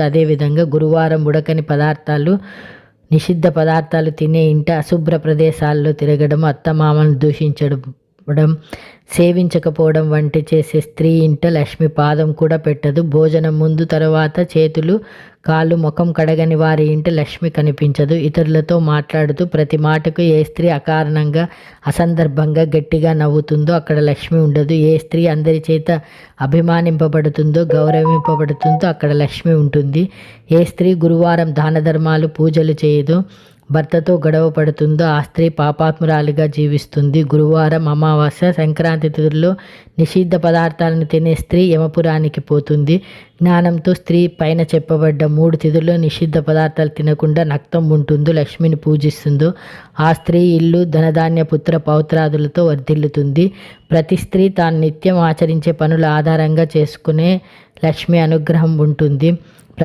అదేవిధంగా గురువారం ఉడకని పదార్థాలు నిషిద్ధ పదార్థాలు తినే ఇంట అశుభ్ర ప్రదేశాల్లో తిరగడం అత్తమామను దూషించడం సేవించకపోవడం వంటి చేసే స్త్రీ ఇంట లక్ష్మి పాదం కూడా పెట్టదు. భోజనం ముందు తర్వాత చేతులు కాళ్ళు ముఖం కడగని వారి ఇంట లక్ష్మి కనిపించదు. ఇతరులతో మాట్లాడుతూ ప్రతి మాటకు ఏ స్త్రీ అకారణంగా అసందర్భంగా గట్టిగా నవ్వుతుందో అక్కడ లక్ష్మి ఉండదు. ఏ స్త్రీ అందరి చేత అభిమానింపబడుతుందో గౌరవింపబడుతుందో అక్కడ లక్ష్మి ఉంటుంది. ఏ స్త్రీ గురువారం దాన ధర్మాలు పూజలు చేయదు. భర్తతో గొడవ పడుతుందో ఆ స్త్రీ పాపాత్మురాలిగా జీవిస్తుంది. గురువారం అమావాస్య సంక్రాంతి తిథుల్లో నిషిద్ధ పదార్థాలను తినే స్త్రీ యమపురానికి పోతుంది. జ్ఞానంతో స్త్రీ పైన చెప్పబడ్డ మూడు తిథుల్లో నిషిద్ధ పదార్థాలు తినకుండా నక్తం ఉంటుందో లక్ష్మిని పూజిస్తుందో ఆ స్త్రీ ఇల్లు ధనధాన్య పుత్ర పౌత్రాదులతో వర్ధిల్లుతుంది. ప్రతి స్త్రీ తాను నిత్యం ఆచరించే పనుల ఆధారంగా చేసుకునే లక్ష్మి అనుగ్రహం ఉంటుంది.